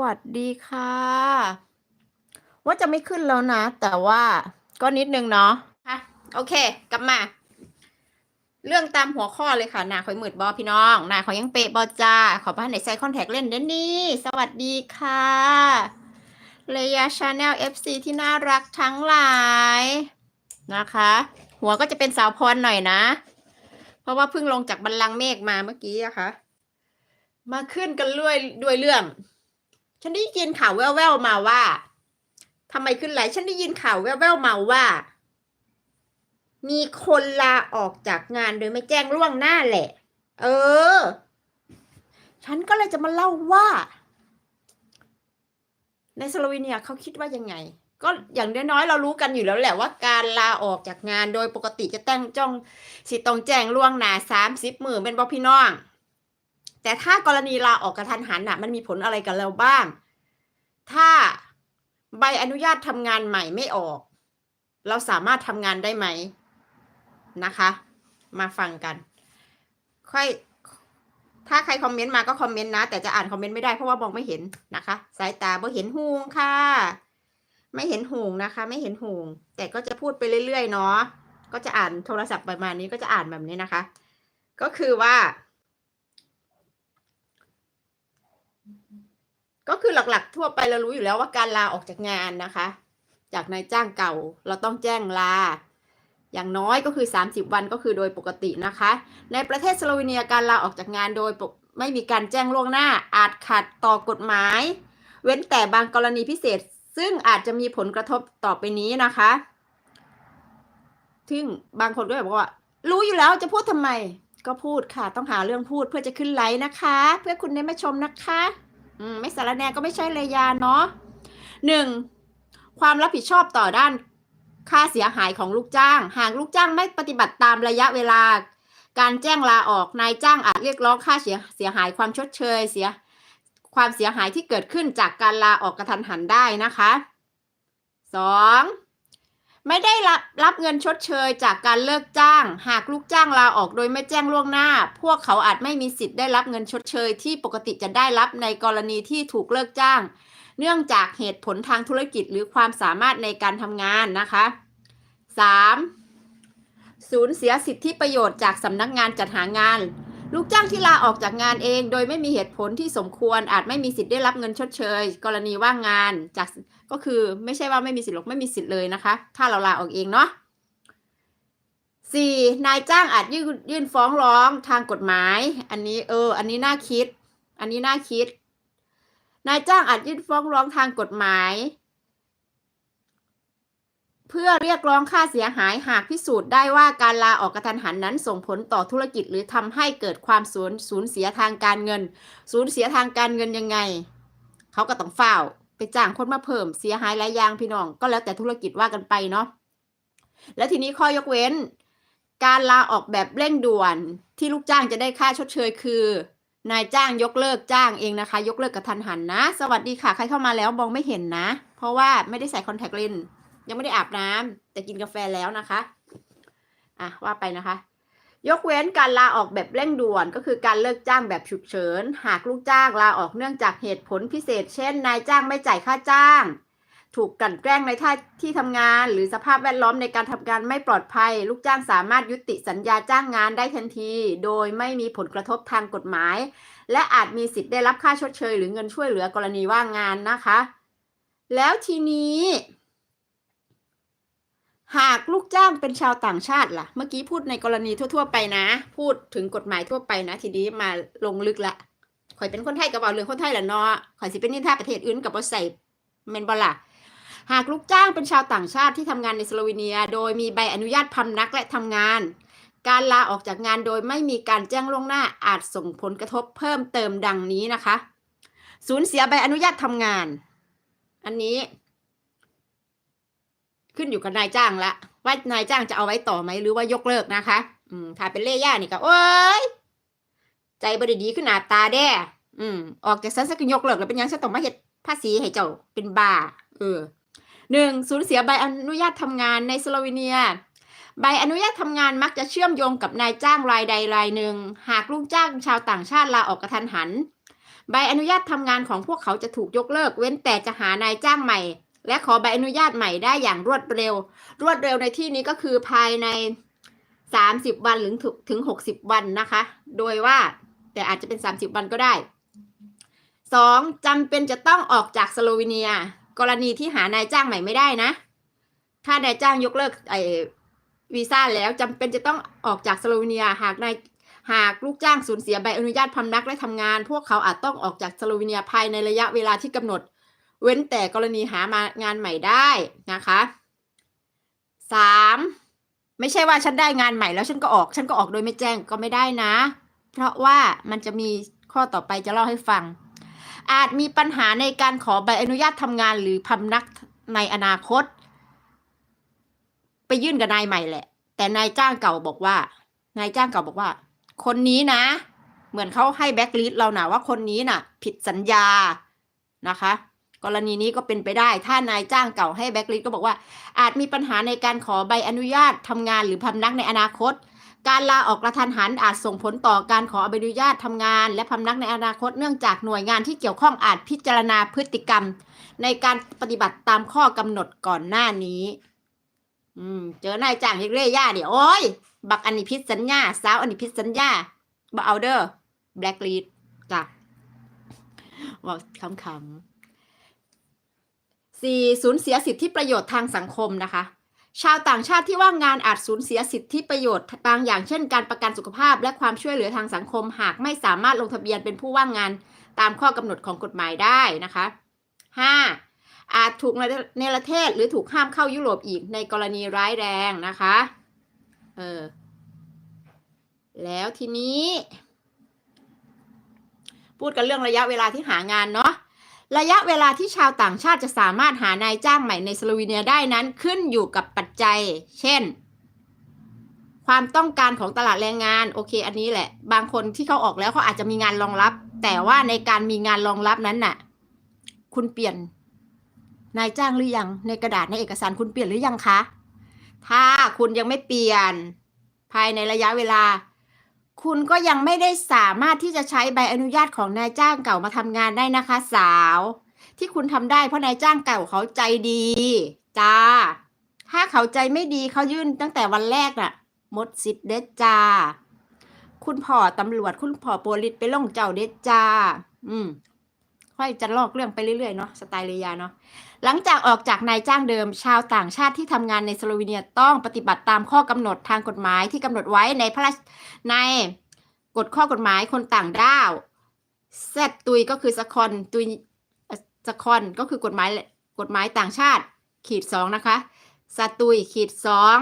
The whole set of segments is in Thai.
วัสดีค่ะ ว่าจะไม่ขึ้นแล้วนะ แต่ว่าก็นิดนึงเนาะค่ะโอเค กลับมา เรื่องตามหัวข้อเลยค่ะ หนาคอยหมืดบอพี่น้อง หนาคอยยังเปะบอจ้า ขอบ้านไหนใส่คอนแทคเล่นเดนนี่ สวัสดีค่ะเลยาชาแนล FC ที่น่ารักทั้งหลายนะคะ หัวก็จะเป็นสาวพรหน่อยนะ เพราะว่าเพิ่งลงจากบันลังเมฆมาเมื่อกี้อะคะมาขึ้นกันด้วยด้วยเรื่อง ฉันได้ยินข่าวแว่วๆมาว่าทำไมขึ้นไหลฉันได้ยินข่าวแว่วๆมาว่า มีคนลาออกจากงานโดยไม่แจ้งล่วงหน้าแหละ เออ ฉันก็เลยจะมาเล่าว่า ในสโลวีเนียเขาคิดว่ายังไง ก็อย่างน้อยๆเรารู้กันอยู่แล้วแหละว่าการลาออกจากงานโดยปกติจะแต่งจ้องสิต้องแจ้งล่วงหน้าสามสิบหมือเป็นบอพี่น้อง แต่ถ้ากรณีลาออกกระทันหันน่ะ มันมีผลอะไรกับเราบ้าง ถ้าใบอนุญาตทำงานใหม่ไม่ออก เราสามารถทำงานได้ไหมนะคะ มาฟังกัน ค่อย ถ้าใครคอมเมนต์มาก็คอมเมนต์นะ แต่จะอ่านคอมเมนต์ไม่ได้เพราะว่ามองไม่เห็นนะคะ สายตาบ่เห็นหูงค่ะ ไม่เห็นหูงนะคะ ไม่เห็นหูงแต่ก็จะพูดไปเรื่อยๆเนาะก็จะอ่านโทรศัพท์ประมาณนี้ก็จะอ่านแบบนี้นะคะ ก็คือว่า ก็คือหลักๆ ทั่วไปเรารู้อยู่แล้วว่าการลาออกจากงานนะคะ จากนายจ้างเก่าเราต้องแจ้งลา อย่างน้อยก็คือ 30 วันก็คือโดยปกตินะคะ ในประเทศสโลวีเนียการลาออกจากงานโดยปกไม่มีการแจ้งล่วงหน้า อาจขัดต่อกฎหมาย เว้นแต่บางกรณีพิเศษ ซึ่งอาจจะมีผลกระทบต่อไปนี้นะคะซึ่งบางคนก็บอกว่า รู้อยู่แล้วจะพูดทำไม ก็พูดค่ะ ต้องหาเรื่องพูดเพื่อจะขึ้นไลน์นะคะ เพื่อคุณได้มาชมนะคะ อืมไม่สารแนก็ไม่ใช่เลยยาเนาะหนึ่งความรับผิดชอบต่อด้านค่าเสียหายของลูกจ้าง หากลูกจ้างไม่ปฏิบัติตามระยะเวลา การแจ้งลาออกนายจ้างอาจเรียกร้องค่าเสียเสียหายความชดเชยเสีย ความเสียหายที่เกิดขึ้นจากการลาออกกระทันหันได้นะคะสอง ไม่ได้รับรับเงินชดเชยจากการเลิกจ้าง หากลูกจ้างลาออกโดยไม่แจ้งล่วงหน้า พวกเขาอาจไม่มีสิทธิ์ได้รับเงินชดเชยที่ปกติจะได้รับในกรณีที่ถูกเลิกจ้าง เนื่องจากเหตุผลทางธุรกิจหรือความสามารถในการทำงานนะคะ 3. สูญเสียสิทธิประโยชน์จากสำนักงานจัดหางาน ลูกจ้างที่ลาออกจากงานเอง โดยไม่มีเหตุผลที่สมควรอาจไม่มีสิทธิ์ได้รับเงินชดเชย กรณีว่างงานจาก ก็คือไม่ใช่ว่าไม่มีสิทธิ์หรอกไม่มีสิทธิ์เลยนะคะ ถ้าเราลาออกเองเนาะสี่นายจ้างอาจยื่นยื่นฟ้องร้องทางกฎหมาย อันนี้เออ อันนี้น่าคิด อันนี้น่าคิด นายจ้างอาจยื่นฟ้องร้องทางกฎหมาย เพื่อเรียกร้องค่าเสียหายหากพิสูจน์ได้ว่าการลาออกกระทันหันนั้นส่งผลต่อธุรกิจหรือทำให้เกิดความสูญสูญเสียทางการเงิน สูญเสียทางการเงินยังไง เขาก็ต้องเฝ้า ไปจ้างคนมาเพิ่มเสียหายหลายอย่างพี่น้อง ก็แล้วแต่ธุรกิจว่ากันไปเนาะแล้วทีนี้ข้อยกเว้น การลาออกแบบเร่งด่วนที่ลูกจ้างจะได้ค่าชดเชยคือนายจ้างยกเลิกจ้างเองนะคะ ยกเลิกกระทันหันนะ สวัสดีค่ะ ใครเข้ามาแล้วมองไม่เห็นนะ เพราะว่าไม่ได้ใส่คอนแทคเลนส์ยังไม่ได้อาบน้ำแต่กินกาแฟแล้วนะคะ อะว่าไปนะคะ ยกเว้นการลาออกแบบเร่งด่วนก็คือการเลิกจ้างแบบฉุกเฉิน หากลูกจ้างลาออกเนื่องจากเหตุผลพิเศษ เช่น นายจ้างไม่จ่ายค่าจ้าง ถูกกันแกล้งในท่าที่ทำงาน หรือสภาพแวดล้อมในการทำงานไม่ปลอดภัย ลูกจ้างสามารถยุติสัญญาจ้างงานได้ทันที โดยไม่มีผลกระทบทางกฎหมาย และอาจมีสิทธิ์ได้รับค่าชดเชย หรือเงินช่วยเหลือกรณีว่างงานนะคะ แล้วทีนี้ หากลูกจ้างเป็นชาวต่างชาติล่ะ เมื่อกี้พูดในกรณีทั่ว ๆ ไปนะ พูดถึงกฎหมายทั่วไปนะ ทีนี้มาลงลึกละข่อยเป็นคนไทยกับเอาเรื่องคนไทยแหละเนาะข่อยสิเป็นนิทาประเทศอื่นกับบ่ใส่เมนบอล่ะหากลูกจ้างเป็นชาวต่างชาติที่ทำงานในสโลวีเนีย โดยมีใบอนุญาตพำนักและทำงาน การลาออกจากงานโดยไม่มีการแจ้งล่วงหน้าอาจส่งผลกระทบเพิ่มเติมดังนี้นะคะ สูญเสียใบอนุญาตทำงาน อันนี้ ขึ้นอยู่กับนายจ้างละว่านายจ้างจะเอาไว้ต่อไหมหรือว่ายกเลิกนะคะ อืมถ้าเป็นเล่ย่านี่ก็โอ้ยใจบริดีขึ้นหนาตาแด้อืมออกจากสันสักยกเลิกแล้วเป็นยังฉันต้องมาเฮ็ดภาษีให้เจ้าเป็นบาเออหนึ่งสูญเสียใบอนุญาตทำงานในสโลวีเนีย ใบอนุญาตทำงานมักจะเชื่อมโยงกับนายจ้างรายใดรายหนึ่ง หากลูกจ้างชาวต่างชาติลาออกกระทันหัน ใบอนุญาตทำงานของพวกเขาจะถูกยกเลิก เว้นแต่จะหานายจ้างใหม่ และขอใบอนุญาตใหม่ได้อย่างรวดเร็ว รวดเร็วในที่นี้ก็คือภายใน 30 วันหรือถึง 60 วันนะคะ โดยว่าแต่อาจจะเป็น 30 วันก็ได้ 2. จำเป็นจะต้องออกจากสโลวีเนีย กรณีที่หานายจ้างใหม่ไม่ได้นะ ถ้านายจ้างยกเลิกไอวีซ่าแล้วจำเป็นจะต้องออกจากสโลวีเนียหากนายหากลูกจ้างสูญเสียใบอนุญาตพำนักและทำงาน พวกเขาอาจต้องออกจากสโลวีเนียภายในระยะเวลาที่กำหนด เว้นแต่กรณีหามางานใหม่ได้นะคะสามไม่ใช่ว่าฉันได้งานใหม่แล้วฉันก็ออก ฉันก็ออกโดยไม่แจ้งก็ไม่ได้นะ เพราะว่ามันจะมีข้อต่อไปจะเล่าให้ฟัง อาจมีปัญหาในการขอใบอนุญาตทำงานหรือพำนักในอนาคต ไปยื่นกับนายใหม่แหละ แต่นายจ้างเก่าบอกว่า นายจ้างเก่าบอกว่า คนนี้นะ เหมือนเขาให้แบ็กลิสเราหนะว่าคนนี้น่ะ ผิดสัญญานะคะ กรณีนี้ก็เป็นไปได้ถ้านายจ้างเก่าให้แบ็กลิสก็บอกว่า อาจมีปัญหาในการขอใบอนุญาตทำงานหรือพำนักในอนาคต การลาออกกระทันหันอาจส่งผลต่อการขอใบอนุญาตทำงาน และพำนักในอนาคตเนื่องจากหน่วยงานที่เกี่ยวข้องอาจพิจารณาพฤติกรรม ในการปฏิบัติตามข้อกำหนดก่อนหน้านี้ อืม เจอนายจ้างเรียกย่าเดี๋ยวโอ้ยบักอันนี้พิษสัญญาสาวอันนี้พิษสัญญาบ่เอาเด้อแบล็กลีดจ้ะว่าคำๆ ๆสี่สูญเสียสิทธิประโยชน์ทางสังคมนะคะ ชาวต่างชาติที่ว่างงานอาจสูญเสียสิทธิประโยชน์บางอย่างเช่น การประกันสุขภาพและความช่วยเหลือทางสังคม หากไม่สามารถลงทะเบียนเป็นผู้ว่างงานตามข้อกำหนดของกฎหมายได้นะคะห้าอาจถูกในประเทศหรือถูกห้ามเข้ายุโรปอีกในกรณีร้ายแรงนะคะเออแล้วทีนี้ พูดกันเรื่องระยะเวลาที่หางานเนาะ ระยะเวลาที่ชาวต่างชาติจะสามารถหานายจ้างใหม่ในสโลวีเนียได้นั้นขึ้นอยู่กับปัจจัย เช่น ความต้องการของตลาดแรงงาน โอเค อันนี้แหละ บางคนที่เขาออกแล้วเขาอาจจะมีงานรองรับ แต่ว่าในการมีงานรองรับนั้นน่ะ คุณเปลี่ยน นายจ้างหรือยังในกระดาษในเอกสารคุณเปลี่ยนหรือยังคะ ถ้าคุณยังไม่เปลี่ยน ภายในระยะเวลา คุณก็ยังไม่ได้สามารถที่จะใช้ใบอนุญาตของนายจ้างเก่ามาทำงานได้นะคะ สาว ที่คุณทำได้เพราะนายจ้างเก่าเขาใจดีจ้า ถ้าเขาใจไม่ดีเขายื่นตั้งแต่วันแรกน่ะหมดสิทธิ์เด็ดจ้า คุณพ่อตำรวจคุณพ่อโปลิสไปล่องเจ้าเด็ดจ้า อืม ค่อยจะลอกเรื่องไปเรื่อยๆเนาะสไตล์เรียาเนาะหลังจากออกจากนายจ้างเดิม ชาวต่างชาติที่ทำงานในสโลวีเนียต้องปฏิบัติตามข้อกำหนดทางกฎหมายที่กำหนดไว้ในพระราชในกฎข้อกฎหมายคนต่างด้าวเซตตุยก็คือสคอนตุยสคอนก็คือกฎหมายกฎหมายต่างชาติขีดสองนะคะสตุยขีดสอง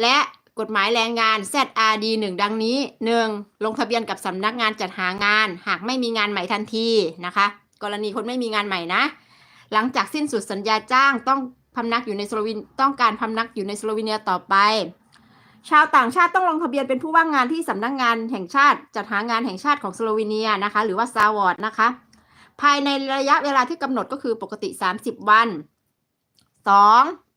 และ กฎหมายแรงงาน ZRD หนึ่งดังนี้หนึ่งลงทะเบียนกับสำนักงานจัดหางาน หากไม่มีงานใหม่ทันทีนะคะ กรณีคนไม่มีงานใหม่นะ หลังจากสิ้นสุดสัญญาจ้างต้องพำนักอยู่ในสโลวีนต้องการพำนักอยู่ในสโลวีเนียต่อไป ชาวต่างชาติต้องลงทะเบียนเป็นผู้ว่างงานที่สำนักงานแห่งชาติจัดหางานแห่งชาติของสโลวีเนียนะคะ หรือว่าซาวอร์ดนะคะ ภายในระยะเวลาที่กำหนดก็คือปกติ 30 วัน 2.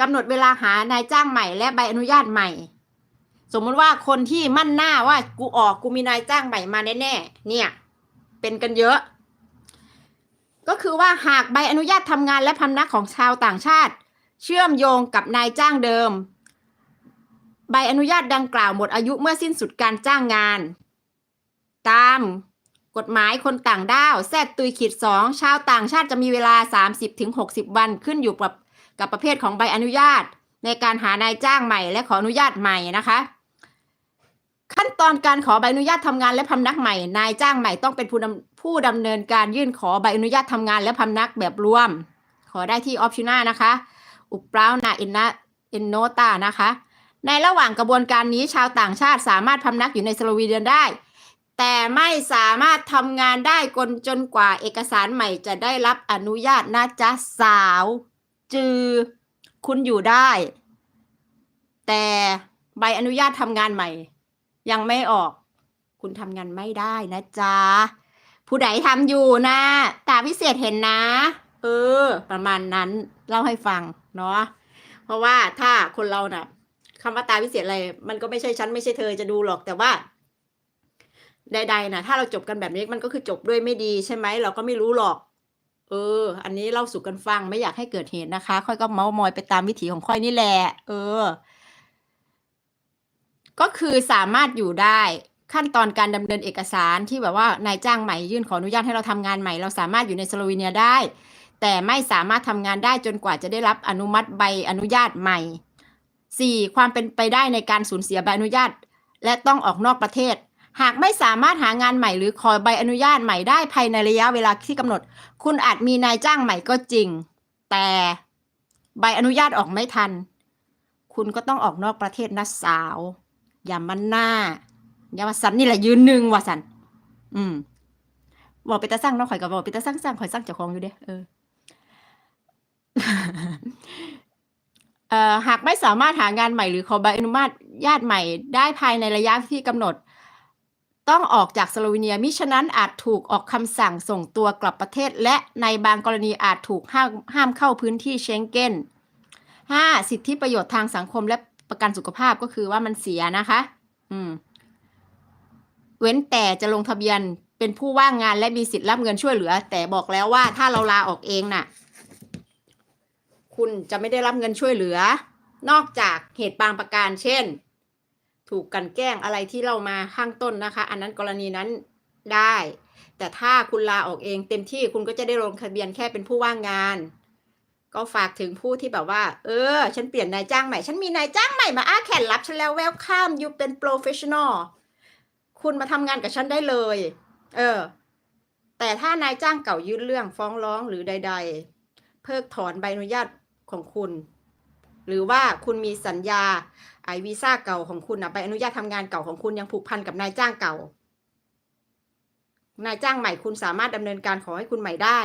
กำหนดเวลาหานายจ้างใหม่ และใบอนุญาตใหม่ สมมติว่าคนที่มั่นหน้าว่ากูออกกูมีนายจ้างใหม่มาแน่ๆเนี่ย เป็นกันเยอะ ก็คือว่าหากใบอนุญาตทำงานและพำนักของชาวต่างชาติ เชื่อมโยงกับนายจ้างเดิม ใบอนุญาตดังกล่าวหมดอายุเมื่อสิ้นสุดการจ้างงาน ตามกฎหมายคนต่างด้าวแซดตุยขีดสองชาวต่างชาติจะมีเวลา 30-60 วันขึ้นอยู่กับ กับประเภทของใบอนุญาต ในการหานายจ้างใหม่และขออนุญาตใหม่นะคะ ขั้นตอนการขอใบอนุญาตทำงานและพำนักใหม่ นายจ้างใหม่ต้องเป็นผู้ดำผู้ดำเนินการยื่นขอใบอนุญาตทำงานและพำนักแบบรวม ขอได้ที่ออปชันนานะคะ อุปรานาอินนาอินโนตานะคะ ในระหว่างกระบวนการนี้ชาวต่างชาติสามารถพำนักอยู่ในสโลวีเนียได้แต่ไม่สามารถทำงานได้กนจนกว่าเอกสารใหม่จะได้รับอนุญาตนะจ๊ะสาว จือ คุณอยู่ได้ แต่ใบอนุญาตทำงานใหม่ ยังไม่ออก คุณทำงานไม่ได้นะจ๊ะ ผู้ใดทำอยู่นะ ตาพิเศษเห็นนะ เออ ประมาณนั้นเล่าให้ฟังเนาะเพราะว่าถ้าคนเราน่ะคำว่าตาพิเศษอะไร มันก็ไม่ใช่ฉันไม่ใช่เธอจะดูหรอกแต่ว่าใดๆนะถ้าเราจบกันแบบนี้มันก็คือจบด้วยไม่ดีใช่ไหมเราก็ไม่รู้หรอก เออ อันนี้เล่าสู่กันฟังไม่อยากให้เกิดเหตุนะคะ ค่อยก็เมามอยไปตามวิถีของค่อยนี่แหละ เออ ก็คือสามารถอยู่ได้ขั้นตอนการดำเนินเอกสารที่แบบว่านายจ้างใหม่ยื่นขออนุญาตให้เราทำงานใหม่ เราสามารถอยู่ในสโลวีเนียได้ แต่ไม่สามารถทำงานได้จนกว่าจะได้รับอนุมัติใบอนุญาตใหม่ 4. ความเป็นไปได้ในการสูญเสียใบอนุญาต และต้องออกนอกประเทศ หากไม่สามารถหางานใหม่หรือขอใบอนุญาตใหม่ได้ภายในระยะเวลาที่กำหนด คุณอาจมีนายจ้างใหม่ก็จริง แต่ใบอนุญาตออกไม่ทัน คุณก็ต้องออกนอกประเทศนะสาว อย่ามันหน้า อย่ามาสันนี่แหละยืนหนึ่งว่ะสัน อืมบอกไปตาสร้างเนาะข่อยก็บอกไปตาสร้างสร้างข่อยสร้างเจ้าของอยู่เด้เออเออหากไม่สามารถหางานใหม่หรือขอใบอนุญาตญาติใหม่ได้ภายในระยะที่กำหนด ต้องออกจากสโลวีเนียมิฉะนั้นอาจถูกออกคำสั่งส่งตัวกลับประเทศ และในบางกรณีอาจถูกห้ามห้ามเข้าพื้นที่เชงเก้น 5. สิทธิประโยชน์ทางสังคมและประกันสุขภาพก็คือว่ามันเสียนะคะ อืม เว้นแต่จะลงทะเบียนเป็นผู้ว่างงานและมีสิทธิ์รับเงินช่วยเหลือ แต่บอกแล้วว่าถ้าเราลาออกเองน่ะ คุณจะไม่ได้รับเงินช่วยเหลือ นอกจากเหตุบางประการเช่น ถูกกันแกล้งอะไรที่เรามาข้างต้นนะคะ อันนั้นกรณีนั้นได้ แต่ถ้าคุณลาออกเองเต็มที่คุณก็จะได้ลงทะเบียนแค่เป็นผู้ว่างงาน ก็ฝากถึงผู้ที่แบบว่า เออ ฉันเปลี่ยนนายจ้างใหม่ ฉันมีนายจ้างใหม่มาอ้าแขนรับฉันแล้ว welcome you เป็น professional คุณมาทำงานกับฉันได้เลย เออ แต่ถ้านายจ้างเก่ายื่นเรื่องฟ้องร้องหรือใด ๆ เพิกถอนใบอนุญาตของคุณ หรือว่าคุณมีสัญญาไอวีซ่าเก่าของคุณนะใบอนุญาตทำงานเก่าของคุณยังผูกพันกับนายจ้างเก่า นายจ้างใหม่คุณสามารถดำเนินการขอให้คุณใหม่ได้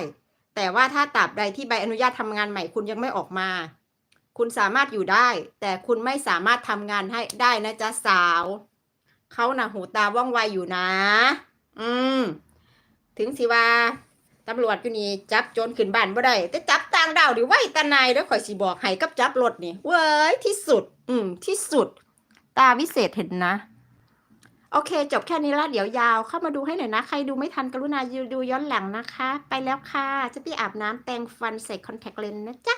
แต่ว่าถ้าตราบใดที่ใบอนุญาตทำงานใหม่คุณยังไม่ออกมา คุณสามารถอยู่ได้ แต่คุณไม่สามารถทำงานให้ได้นะจ๊ะสาว เขาหนะหูตาว่องไวอยู่นะ อืม ถึงสิว่าตำรวจอยู่นี่จับโจรขึ้นบ้านบ่ได้แต่จับ ต่างดาวดิไว้ตาในายเด้อข่อยสิบอกให้กับจับรถนี่ เว้ยที่สุด อืม ที่สุด ตาวิเศษเห็นนะ โอเค จบแค่นี้ละเดี๋ยวยาวเข้ามาดูให้หน่อยนะ ใครดูไม่ทันกรุณาดูย้อนหลังนะคะ ไปแล้วค่ะ จะไปอาบน้ำแต่งฟันใส่คอนแทคเลนส์นะจ๊ะ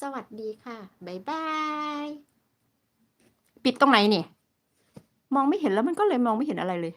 สวัสดีค่ะ บ๊ายบาย ปิดตรงไหนนี่ มองไม่เห็นแล้วมันก็เลยมองไม่เห็นอะไรเลย